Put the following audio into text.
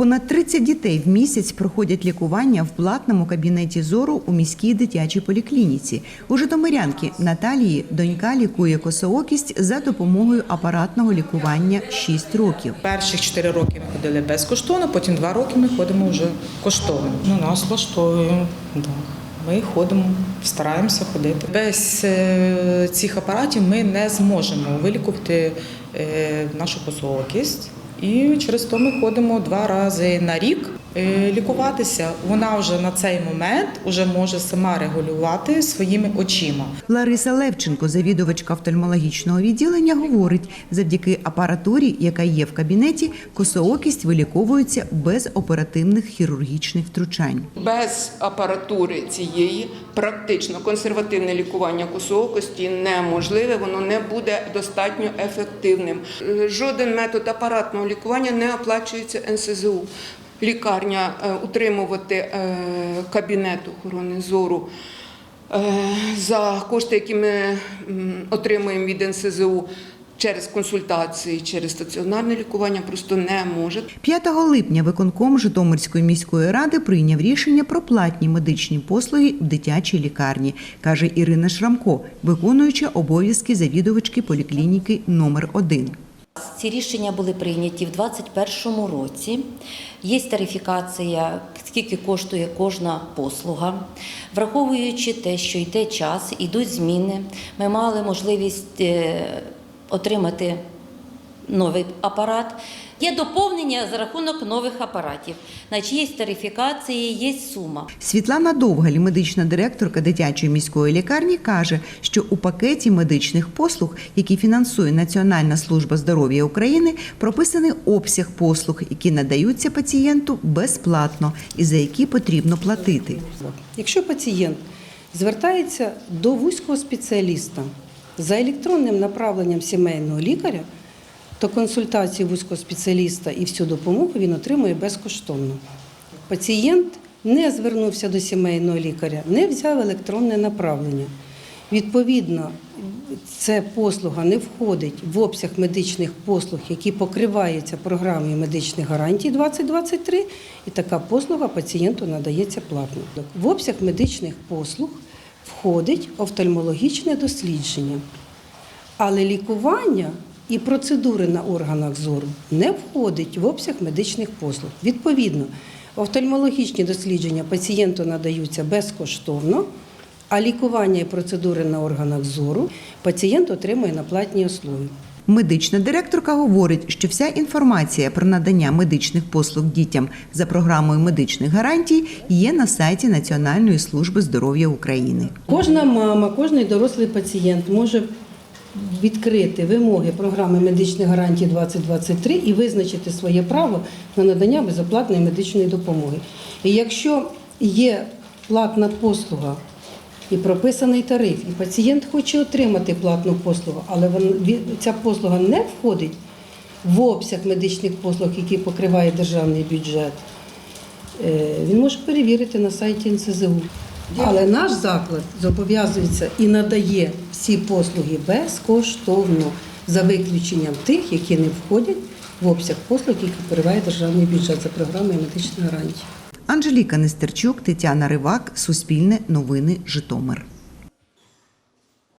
Понад 30 дітей в місяць проходять лікування в платному кабінеті зору у міській дитячій поліклініці. У Житомирянки Наталії донька лікує косоокість за допомогою апаратного лікування 6 років. Перших 4 роки ми ходили безкоштовно, потім 2 роки ми ходимо вже коштовно. Ну, нас влаштовує. Ми ходимо, стараємося ходити. Без е, цих апаратів ми не зможемо вилікувати е, нашу косоокість. І через то ми ходимо два рази на рік лікуватися. Вона вже на цей момент вже може сама регулювати своїми очима. Лариса Левченко, завідувачка офтальмологічного відділення, говорить, завдяки апаратурі, яка є в кабінеті, косоокість виліковується без оперативних хірургічних втручань. Без апаратури цієї практично консервативне лікування косоокості неможливе, воно не буде достатньо ефективним. Е, Жоден метод апаратного лікування не оплачується НСЗУ. Лікарня е, утримувати е, кабінет охорони зору е, за кошти, які ми отримуємо від НСЗУ через консультації, через стаціонарне лікування, просто не може. 5 липня виконком Житомирської міської ради прийняв рішення про платні медичні послуги в дитячій лікарні, каже Ірина Шрамко, виконуюча обов'язки завідувачки поліклініки номер 1 Ці рішення були прийняті в 2021 році. Є тарифікація, скільки коштує кожна послуга. Враховуючи те, що йде час, йдуть зміни, ми мали можливість е, отримати новий апарат. Є доповнення за рахунок нових апаратів. Значить, є тарифікації, є сума. Світлана Довгаль, медична директорка дитячої міської лікарні, каже, що у пакеті медичних послуг, які фінансує Національна служба здоров'я України, прописаний обсяг послуг, які надаються пацієнту безплатно і за які потрібно платити. Якщо пацієнт звертається до вузького спеціаліста за електронним направленням сімейного лікаря, то консультацію вузького спеціаліста і всю допомогу він отримує безкоштовно. Пацієнт не звернувся до сімейного лікаря, не взяв електронне направлення. Відповідно, ця послуга не входить в обсяг медичних послуг, які покриваються програмою медичних гарантій 2023, і така послуга пацієнту надається платно. В обсяг медичних послуг входить офтальмологічне дослідження, але лікування і процедури на органах зору не входить в обсяг медичних послуг. Відповідно, офтальмологічні дослідження пацієнту надаються безкоштовно, а лікування і процедури на органах зору пацієнт отримує на платній основі. Медична директорка говорить, що вся інформація про надання медичних послуг дітям за програмою медичних гарантій є на сайті Національної служби здоров'я України. Кожна мама, кожний дорослий пацієнт може відкрити вимоги програми медичних гарантій 2023 і визначити своє право на надання безоплатної медичної допомоги. І якщо є платна послуга і прописаний тариф, і пацієнт хоче отримати платну послугу, але ця послуга не входить в обсяг медичних послуг, які покриває державний бюджет, Е, він може перевірити на сайті НСЗУ. Але наш заклад зобов'язується і надає всі послуги безкоштовно, за виключенням тих, які не входять в обсяг послуг, які покриває державний бюджет за програмою медичної гарантії. Анжеліка Нестерчук, Тетяна Ривак, Суспільне новини, Житомир.